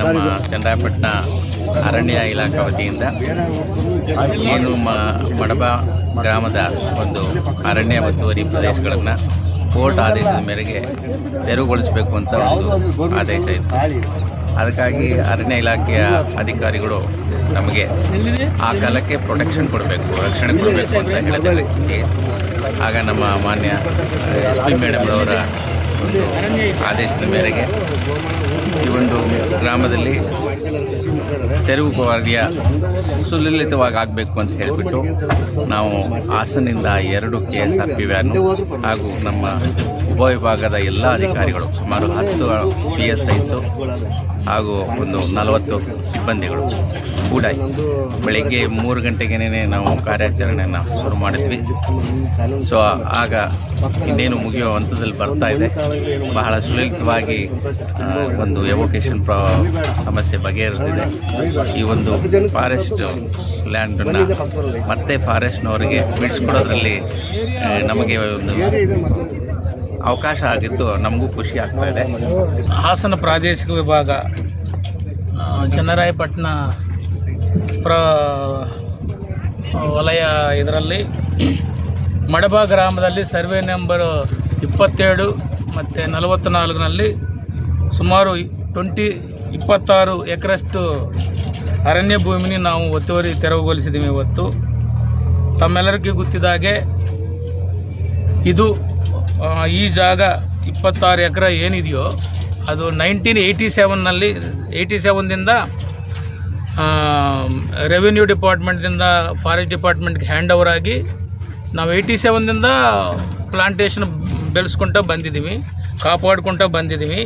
ನಮ್ಮ ಚಂದ್ರಾಪಟ್ಟಣ ಅರಣ್ಯ ಇಲಾಖೆ ವತಿಯಿಂದ ಏನು ಮಡಬ ಗ್ರಾಮದ ಒಂದು ಅರಣ್ಯ ಒತ್ತುವರಿ ಪ್ರದೇಶಗಳನ್ನು ಕೋರ್ಟ್ ಆದೇಶದ ಮೇರೆಗೆ ತೆರವುಗೊಳಿಸಬೇಕು ಅಂತ ಒಂದು ಆದೇಶ ಇತ್ತು. ಅದಕ್ಕಾಗಿ ಅರಣ್ಯ ಇಲಾಖೆಯ ಅಧಿಕಾರಿಗಳು ನಮಗೆ ಆ ಕಾಲಕ್ಕೆ ಪ್ರೊಟೆಕ್ಷನ್ ಕೊಡಬೇಕು, ರಕ್ಷಣೆ ಕೊಡಬೇಕು ಅಂತ ಹೇಳಿದ್ದಕ್ಕೆ ಆಗ ನಮ್ಮ ಮಾನ್ಯ ಎಸ್ ಪಿ ಮೇಡಮ್ರವರ ಆದೇಶದ ಮೇರೆಗೆ ಈ ಒಂದು ಗ್ರಾಮದಲ್ಲಿ ತೆರವು ಕಾರ್ಯ ಸುಲಲಿತವಾಗಿ ಆಗಬೇಕು ಅಂತ ಹೇಳಿಬಿಟ್ಟು ನಾವು ಹಾಸನಿಂದ ಎರಡು K S R P van ಹಾಗೂ ನಮ್ಮ ಉಪವಿಭಾಗದ ಎಲ್ಲ ಅಧಿಕಾರಿಗಳು ಸುಮಾರು ಹತ್ತು ಪಿ ಎಸ್ ಐಸು ಹಾಗೂ ಒಂದು ನಲವತ್ತು ಸಿಬ್ಬಂದಿಗಳು ಕೂಡ ಬೆಳಿಗ್ಗೆ ಮೂರು ಗಂಟೆಗೇನೆ ನಾವು ಕಾರ್ಯಾಚರಣೆಯನ್ನು ಶುರು ಮಾಡಿದ್ವಿ. ಸೊ, ಆಗ ಇನ್ನೇನು ಮುಗಿಯೋ ಹಂತದಲ್ಲಿ ಬರ್ತಾ ಇದೆ. ಬಹಳ ಸುಲಲಿತವಾಗಿ ಒಂದು ಎವೊಕೇಶನ್ ಸಮಸ್ಯೆ ಬಗೆಹರಿದಿದೆ ಈ ಒಂದು ಫಾರೆಸ್ಟ್ ಲ್ಯಾಂಡನ್ನು ಮತ್ತೆ ಫಾರೆಸ್ಟ್ನವರಿಗೆ ಬಿಡಿಸ್ಕೊಡೋದ್ರಲ್ಲಿ ನಮಗೆ ಒಂದು ಅವಕಾಶ ಆಗಿದ್ದು ನಮಗೂ ಖುಷಿ ಆಗ್ತಾ ಇದೆ. ಹಾಸನ ಪ್ರಾದೇಶಿಕ ವಿಭಾಗ ಚನ್ನರಾಯಪಟ್ಟಣ ಪ್ರ ವಲಯ ಇದರಲ್ಲಿ ಮಡಬ ಗ್ರಾಮದಲ್ಲಿ ಸರ್ವೆ ನಂಬರ್ ಇಪ್ಪತ್ತೇಳು ಮತ್ತು ನಲವತ್ತ್ನಾಲ್ಕರಲ್ಲಿ ಸುಮಾರು ಟ್ವೆಂಟಿ ಇಪ್ಪತ್ತಾರು ಎಕರೆಷ್ಟು ಅರಣ್ಯ ಭೂಮಿನಿ ನಾವು ಒತ್ತುವರಿ ತೆರವುಗೊಳಿಸಿದ್ದೀವಿ ಇವತ್ತು. ತಮ್ಮೆಲ್ಲರಿಗೂ ಗೊತ್ತಿದ ಹಾಗೆ ಇದು ಈ ಜಾಗ ಇಪ್ಪತ್ತಾರು ಎಕರೆ ಏನಿದೆಯೋ, ಅದು ನೈನ್ಟೀನ್ ಏಯ್ಟಿ ಸೆವೆನ್ನಲ್ಲಿ ಏಯ್ಟಿ ಸೆವೆನ್ದಿಂದ ರೆವಿನ್ಯೂ ಡಿಪಾರ್ಟ್ಮೆಂಟ್ದಿಂದ ಫಾರೆಸ್ಟ್ ಡಿಪಾರ್ಟ್ಮೆಂಟ್ಗೆ ಹ್ಯಾಂಡ್ ಓವರ್ ಆಗಿ ನಾವು ಏಯ್ಟಿ ಸೆವೆನ್ದಿಂದ ಪ್ಲಾಂಟೇಷನ್ ಬೆಳೆಸ್ಕೊಂತ ಬಂದಿದ್ದೀವಿ, ಕಾಪಾಡ್ಕೊತ ಬಂದಿದ್ದೀವಿ.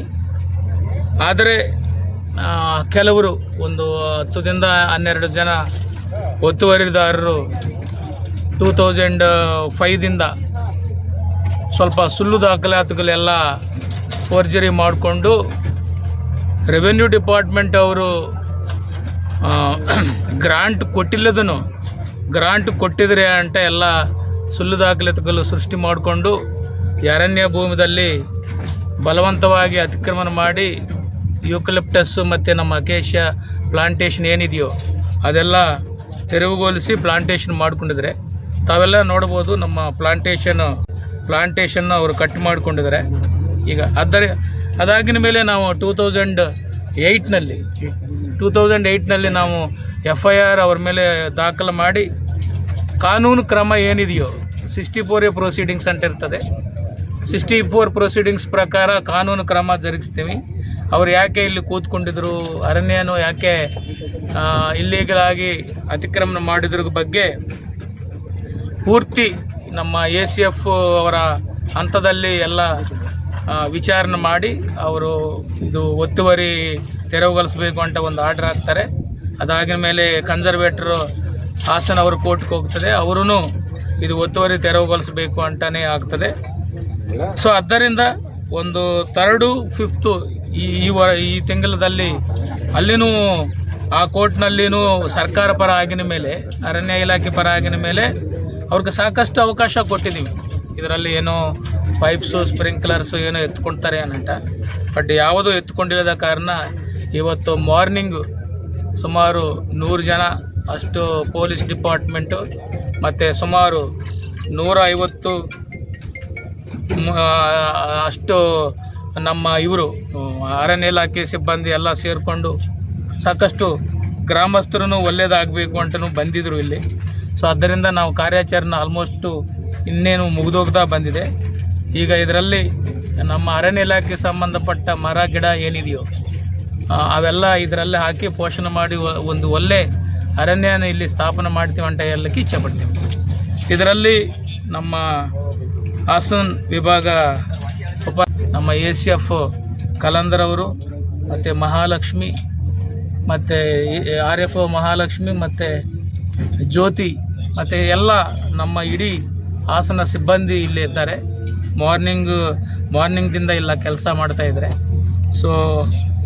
ಆದರೆ ಕೆಲವರು ಒಂದು ಹತ್ತದಿಂದ ಹನ್ನೆರಡು ಜನ ಒತ್ತುವರಿದಾರರು ಟೂ ತೌಸಂಡ್ ಫೈದಿಂದ ಸ್ವಲ್ಪ ಸುಳ್ಳು ದಾಖಲಾತಿಗಳೆಲ್ಲ ಫೋರ್ಜರಿ ಮಾಡಿಕೊಂಡು ರೆವೆನ್ಯೂ ಡಿಪಾರ್ಟ್ಮೆಂಟ್ ಅವರು ಗ್ರಾಂಟ್ ಕೊಟ್ಟಿಲ್ಲದನು. ಗ್ರಾಂಟ್ ಕೊಟ್ಟಿದ್ರೆ ಅಂತ ಎಲ್ಲ ಸುಳ್ಳು ದಾಖಲಾತಿಗಳು ಸೃಷ್ಟಿ ಮಾಡಿಕೊಂಡು ಅರಣ್ಯ ಭೂಮಿಯಲ್ಲಿ ಬಲವಂತವಾಗಿ ಅತಿಕ್ರಮಣ ಮಾಡಿ ಯೂಕಲಿಪ್ಟಸ್ಸು ಮತ್ತು ನಮ್ಮ ಅಕೇಶ ಪ್ಲಾಂಟೇಶನ್ ಏನಿದೆಯೋ ಅದೆಲ್ಲ ತೆರವುಗೊಳಿಸಿ ಪ್ಲಾಂಟೇಶನ್ ಮಾಡಿಕೊಂಡಿದ್ರೆ ತಾವೆಲ್ಲ ನೋಡ್ಬೋದು ನಮ್ಮ ಪ್ಲಾಂಟೇಶನ್ ಪ್ಲಾಂಟೇಶನ್ ಅವರು ಕಟ್ ಮಾಡಿಕೊಂಡಿದ್ರೆ ಈಗ ಅದರ, ಅದಾಗಿನ ಮೇಲೆ ನಾವು ಟೂ ತೌಸಂಡ್ ಏಯ್ಟ್ನಲ್ಲಿ ಟೂ ತೌಸಂಡ್ ಏಯ್ಟ್ನಲ್ಲಿ ನಾವು ಎಫ್ ಐ ಆರ್ ಅವ್ರ ಮೇಲೆ ದಾಖಲು ಮಾಡಿ ಕಾನೂನು ಕ್ರಮ ಏನಿದೆಯೋ ಸಿಕ್ಸ್ಟಿ ಫೋರ್ ಪ್ರೊಸೀಡಿಂಗ್ಸ್ ಅಂತ ಇರ್ತದೆ. ಸಿಕ್ಸ್ಟಿ ಫೋರ್ ಪ್ರೊಸೀಡಿಂಗ್ಸ್ ಪ್ರಕಾರ ಕಾನೂನು ಕ್ರಮ ಜರುಗಿಸ್ತೀವಿ. ಅವ್ರು ಯಾಕೆ ಇಲ್ಲಿ ಕೂತ್ಕೊಂಡಿದ್ರು? ಅರಣ್ಯನು ಯಾಕೆ ಇಲ್ಲೀಗಲ್ ಆಗಿ ಅತಿಕ್ರಮಣ ಮಾಡಿದ್ರ ಬಗ್ಗೆ ಪೂರ್ತಿ ನಮ್ಮ ಎ ಸಿ ಎಫ್ ಅವರ ಹಂತದಲ್ಲಿ ಎಲ್ಲ ವಿಚಾರಣೆ ಮಾಡಿ ಅವರು ಇದು ಒತ್ತುವರಿ ತೆರವುಗೊಳಿಸಬೇಕು ಅಂತ ಒಂದು ಆರ್ಡರ್ ಹಾಕ್ತಾರೆ. ಅದಾಗಿನ ಮೇಲೆ ಕನ್ಸರ್ವೇಟರ್ ಹಾಸನ ಅವರು ಕೋರ್ಟ್ಗೆ ಹೋಗ್ತದೆ. ಅವರೂ ಇದು ಒತ್ತುವರಿ ತೆರವುಗೊಳಿಸಬೇಕು ಅಂತಾನೆ ಆಗ್ತದೆ. ಸೊ ಆದ್ದರಿಂದ ಒಂದು ತರ್ಡು ಫಿಫ್ತು ಈ ಈ ವ ಈ ತಿಂಗಳದಲ್ಲಿ ಅಲ್ಲಿನೂ ಆ ಕೋರ್ಟ್ನಲ್ಲಿನೂ ಸರ್ಕಾರ ಪರ ಆಗಿನ ಮೇಲೆ, ಅರಣ್ಯ ಇಲಾಖೆ ಪರ ಆಗಿನ ಮೇಲೆ ಅವ್ರಿಗೆ ಸಾಕಷ್ಟು ಅವಕಾಶ ಕೊಟ್ಟಿದ್ದೀವಿ ಇದರಲ್ಲಿ ಏನೋ ಪೈಪ್ಸು, ಸ್ಪ್ರಿಂಕ್ಲರ್ಸು ಏನೋ ಎತ್ಕೊಳ್ತಾರೆ ಅನ್ನಂಟ. ಬಟ್ ಯಾವುದೂ ಎತ್ಕೊಂಡಿಲ್ಲದ ಕಾರಣ ಇವತ್ತು ಮಾರ್ನಿಂಗು ಸುಮಾರು ನೂರು ಜನ ಅಷ್ಟು ಪೊಲೀಸ್ ಡಿಪಾರ್ಟ್ಮೆಂಟು ಮತ್ತು ಸುಮಾರು ನೂರ ಐವತ್ತು ಅಷ್ಟು ನಮ್ಮ ಇವರು ಅರಣ್ಯ ಇಲಾಖೆ ಸಿಬ್ಬಂದಿ ಎಲ್ಲ ಸೇರಿಕೊಂಡು ಸಾಕಷ್ಟು ಗ್ರಾಮಸ್ಥರು ಒಳ್ಳೇದಾಗಬೇಕು ಅಂತಲೂ ಬಂದಿದ್ದರು ಇಲ್ಲಿ. ಸೊ ಅದರಿಂದ ನಾವು ಕಾರ್ಯಾಚರಣೆ ಆಲ್ಮೋಸ್ಟು ಇನ್ನೇನು ಮುಗಿದೋಗ್ತಾ ಬಂದಿದೆ. ಈಗ ಇದರಲ್ಲಿ ನಮ್ಮ ಅರಣ್ಯ ಇಲಾಖೆ ಸಂಬಂಧಪಟ್ಟ ಮರ, ಗಿಡ ಏನಿದೆಯೋ ಅವೆಲ್ಲ ಇದರಲ್ಲೇ ಹಾಕಿ ಪೋಷಣೆ ಮಾಡಿ ಒಂದು ಒಳ್ಳೆ ಅರಣ್ಯನ ಇಲ್ಲಿ ಸ್ಥಾಪನೆ ಮಾಡ್ತೀವಿ ಅಂತ ಹೇಳಲಿಕ್ಕೆ ಇಚ್ಛೆ ಪಡ್ತೀವಿ ಇದರಲ್ಲಿ ನಮ್ಮ ಹಾಸನ್ ವಿಭಾಗ ನಮ್ಮ ಎ ಸಿ ಎಫ್ ಕಲಂದರ್ ಅವರು ಮತ್ತು ಮಹಾಲಕ್ಷ್ಮಿ, ಮತ್ತು ಆರ್ ಎಫ್ ಒ ಮಹಾಲಕ್ಷ್ಮಿ, ಮತ್ತು ಜ್ಯೋತಿ, ಮತ್ತು ಎಲ್ಲ ನಮ್ಮ ಇಡೀ ಹಾಸನ ಸಿಬ್ಬಂದಿ ಇಲ್ಲಿ ಇದ್ದಾರೆ. ಮಾರ್ನಿಂಗ್ ಮಾರ್ನಿಂಗ್ದಿಂದ ಇಲ್ಲ ಕೆಲಸ ಮಾಡ್ತಾ ಇದ್ದಾರೆ ಸೊ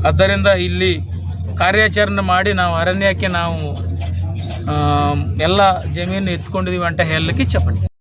ಆದ್ದರಿಂದ ಇಲ್ಲಿ ಕಾರ್ಯಾಚರಣೆ ಮಾಡಿ ನಾವು ಅರಣ್ಯಕ್ಕೆ ನಾವು ಎಲ್ಲ ಜಮೀನು ಎತ್ಕೊಂಡಿದ್ದೀವಿ ಅಂತ ಹೇಳಲಿಕ್ಕೆ ಇಚ್ಛೆಪಡ್ತೀವಿ